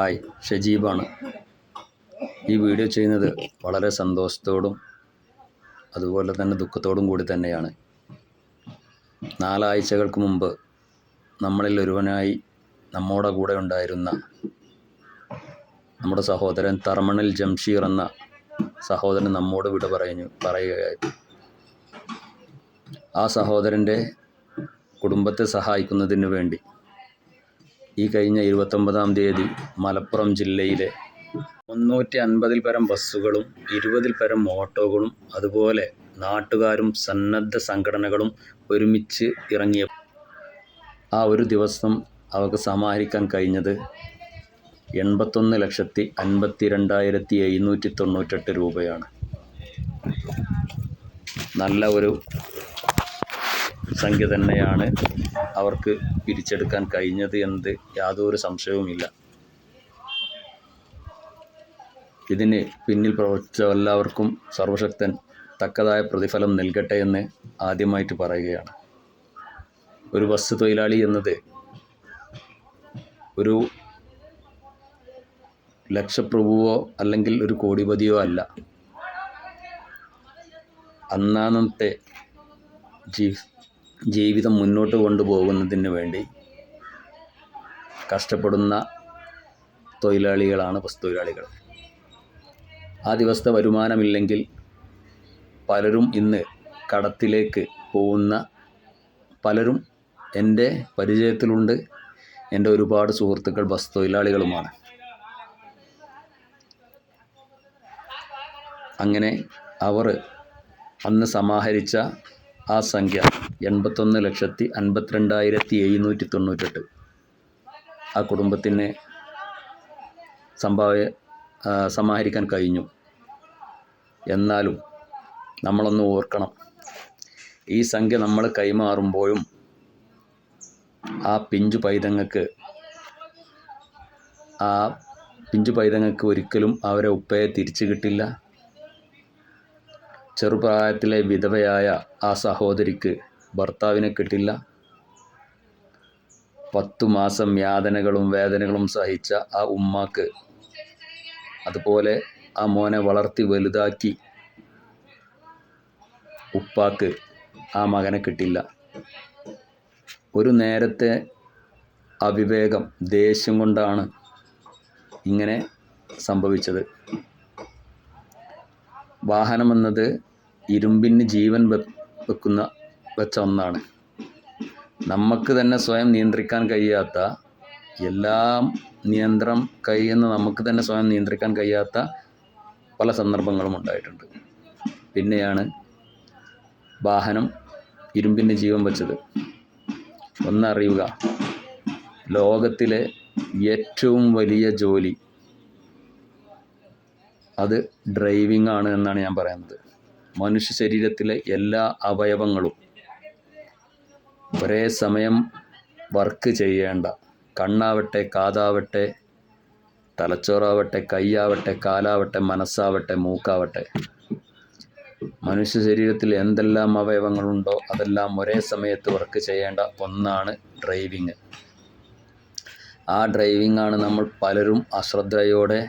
Hi ഷജീബാണ് ഈ video ചെയ്യുന്നത് വളരെ സന്തോഷത്തോടും അതുപോലെ തന്നെ ദുഃഖത്തോടും കൂടി തന്നെയാണ്. നാലാഴ്ചകൾക്ക് മുമ്പ് നമ്മളിൽ ഒരുവനായി നമ്മുടെ കൂടെ ഉണ്ടായിരുന്ന നമ്മുടെ സഹോദരൻ തർമണൽ ജംഷീർ എന്ന സഹോദരൻ നമ്മോട് വിട പറഞ്ഞു പറയുകയായിരുന്നു. ആ സഹോദരന്റെ കുടുംബത്തെ സഹായിക്കുന്നതിന് വേണ്ടി ഈ കഴിഞ്ഞ ഇരുപത്തൊമ്പതാം തീയതി മലപ്പുറം ജില്ലയിലെ മുന്നൂറ്റി അൻപതിൽ പരം ബസ്സുകളും ഇരുപതിൽ പരം ഓട്ടോകളും അതുപോലെ നാട്ടുകാരും സന്നദ്ധ സംഘടനകളും ഒരുമിച്ച് ഇറങ്ങിയ ആ ഒരു ദിവസം അവർക്ക് സമാഹരിക്കാൻ കഴിഞ്ഞത് എൺപത്തൊന്ന് ലക്ഷത്തി അൻപത്തി രണ്ടായിരത്തി എഴുന്നൂറ്റി തൊണ്ണൂറ്റെട്ട് രൂപയാണ്. നല്ല ഒരു സംഖ്യ തന്നെയാണ് അവർക്ക് പിരിച്ചെടുക്കാൻ കഴിഞ്ഞത് എന്നത് യാതൊരു സംശയവുമില്ല. ഇതിന് പിന്നിൽ പ്രവർത്തിച്ച എല്ലാവർക്കും സർവശക്തൻ തക്കതായ പ്രതിഫലം നൽകട്ടെ എന്ന് ആദ്യമായിട്ട് പറയുകയാണ്. ഒരു ബസ് തൊഴിലാളി എന്നത് ഒരു ലക്ഷപ്രഭുവോ അല്ലെങ്കിൽ ഒരു കോടിപതിയോ അല്ല. അന്നാന്നത്തെ ജീ ജീവിതം മുന്നോട്ട് കൊണ്ടുപോകുന്നതിന് വേണ്ടി കഷ്ടപ്പെടുന്ന തൊഴിലാളികളാണ് ബസ് തൊഴിലാളികൾ ആ ദിവസത്തെ വരുമാനമില്ലെങ്കിൽ പലരും ഇന്ന് കടത്തിലേക്ക് പോകുന്ന പലരും എന്റെ പരിചയത്തിലുണ്ട്. എന്റെ ഒരുപാട് സുഹൃത്തുക്കൾ ബസ് തൊഴിലാളികളുമാണ് അങ്ങനെ അവർ അന്ന് സമാഹരിച്ച ആ സംഖ്യ എൺപത്തൊന്ന് ലക്ഷത്തി അൻപത്തിരണ്ടായിരത്തി എഴുന്നൂറ്റി തൊണ്ണൂറ്റെട്ട്. ആ കുടുംബത്തിന് സംഭാവ സമാഹരിക്കാൻ കഴിഞ്ഞു. എന്നാലും നമ്മളൊന്ന് ഓർക്കണം. ഈ സംഖ്യ നമ്മൾ കൈമാറുമ്പോഴും ആ പിഞ്ചു പൈതങ്ങൾക്ക് ആ പിഞ്ചു പൈതങ്ങൾക്ക് ഒരിക്കലും അവരെ ഉപ്പയെ തിരിച്ചു കിട്ടില്ല. ചെറുപ്രായത്തിലെ വിധവയായ ആ സഹോദരിക്ക് ഭർത്താവിനെ കിട്ടില്ല. പത്തു മാസം യാതനകളും വേദനകളും സഹിച്ച ആ ഉമ്മാക്ക് അതുപോലെ ആ മോനെ വളർത്തി വലുതാക്കി ഉപ്പാക്ക് ആ മകനെ കിട്ടില്ല. ഒരു നേരത്തെ അവിവേകം ദേഷ്യം കൊണ്ടാണ് ഇങ്ങനെ സംഭവിച്ചത്. വാഹനമെന്നത് ഇരുമ്പിന് ജീവൻ വെക്കുന്ന വെച്ച ഒന്നാണ്. നമുക്ക് തന്നെ സ്വയം നിയന്ത്രിക്കാൻ കഴിയാത്ത എല്ലാം നിയന്ത്രണം കഴിയുന്ന നമുക്ക് തന്നെ സ്വയം നിയന്ത്രിക്കാൻ കഴിയാത്ത പല സന്ദർഭങ്ങളും ഉണ്ടായിട്ടുണ്ട്. പിന്നെയാണ് വാഹനം ഇരുമ്പിന് ജീവൻ വെച്ചത്. ഒന്നറിയുക ലോകത്തിലെ ഏറ്റവും വലിയ ജോലി അത് ഡ്രൈവിംഗ് ആണ് എന്നാണ് ഞാൻ പറയുന്നത്. മനുഷ്യ ശരീരത്തിലെ എല്ലാ അവയവങ്ങളും ഒരേ സമയം വർക്ക് ചെയ്യേണ്ട. കണ്ണാവട്ടെ കാതാവട്ടെ തലച്ചോറാവട്ടെ കൈയാവട്ടെ കാലാവട്ടെ മനസ്സാവട്ടെ മൂക്കാവട്ടെ. മനുഷ്യ ശരീരത്തിൽ എന്തെല്ലാം അവയവങ്ങളുണ്ടോ അതെല്ലാം ഒരേ സമയത്ത് വർക്ക് ചെയ്യേണ്ട ഒന്നാണ് ഡ്രൈവിങ് ആ ഡ്രൈവിംഗ് ആണ് നമ്മൾ പലരും അശ്രദ്ധയോടെ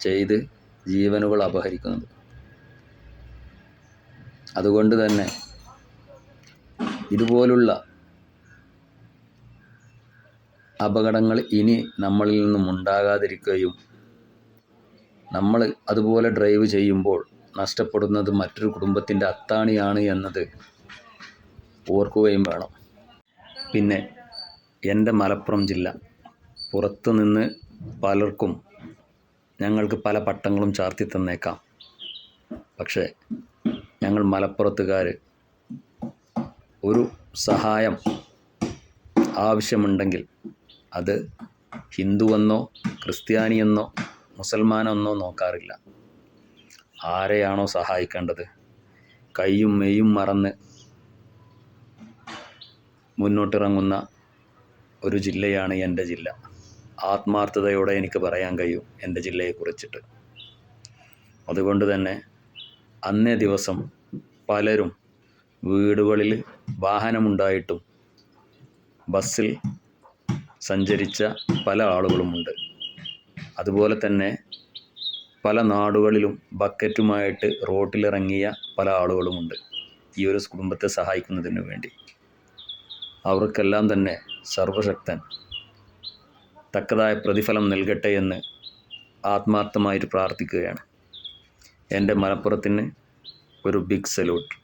ചെയ്ത് ജീവനുകൾ അപഹരിക്കുന്നത്. അതുകൊണ്ട് തന്നെ ഇതുപോലുള്ള അപകടങ്ങൾ ഇനി നമ്മളിൽ നിന്നും ഉണ്ടാകാതിരിക്കുകയും നമ്മൾ അതുപോലെ ഡ്രൈവ് ചെയ്യുമ്പോൾ നഷ്ടപ്പെടുന്നത് മറ്റൊരു കുടുംബത്തിന്റെ അത്താണിയാണ് എന്നത് ഓർക്കുകയും വേണം. പിന്നെ എന്റെ മലപ്പുറം ജില്ല. പുറത്തു നിന്ന് പലർക്കും ഞങ്ങൾക്ക് പല പട്ടങ്ങളും ചാർത്തി തന്നേക്കാം. പക്ഷേ ഞങ്ങൾ മലപ്പുറത്തുകാർ ഒരു സഹായം ആവശ്യമുണ്ടെങ്കിൽ അത് ഹിന്ദുവെന്നോ ക്രിസ്ത്യാനിയെന്നോ മുസൽമാനെന്നോ നോക്കാറില്ല. ആരെയാണോ സഹായിക്കേണ്ടത്? കൈയും മെയ്യും മറന്ന് മുന്നോട്ടിറങ്ങുന്ന ഒരു ജില്ലയാണ് എന്റെ ജില്ല. ആത്മാർത്ഥതയോടെ എനിക്ക് പറയാൻ കഴിയും എന്റെ ജില്ലയെക്കുറിച്ചിട്ട്. അതുകൊണ്ട് തന്നെ അന്നേ ദിവസം പലരും വീടുകളിൽ വാഹനമുണ്ടായിട്ടും ബസ്സിൽ സഞ്ചരിച്ച പല ആളുകളുമുണ്ട്. അതുപോലെ തന്നെ പല നാടുകളിലും ബക്കറ്റുമായിട്ട് റോട്ടിലിറങ്ങിയ പല ആളുകളുമുണ്ട് ഈ ഒരു കുടുംബത്തെ സഹായിക്കുന്നതിന് വേണ്ടി. അവർക്കെല്ലാം തന്നെ സർവശക്തൻ തക്കതായ പ്രതിഫലം നൽകട്ടെ എന്ന് ആത്മാർത്ഥമായിട്ട് പ്രാർത്ഥിക്കുകയാണ്. എന്റെ മലപ്പുറത്തിന് ഒരു ബിഗ് സല്യൂട്ട്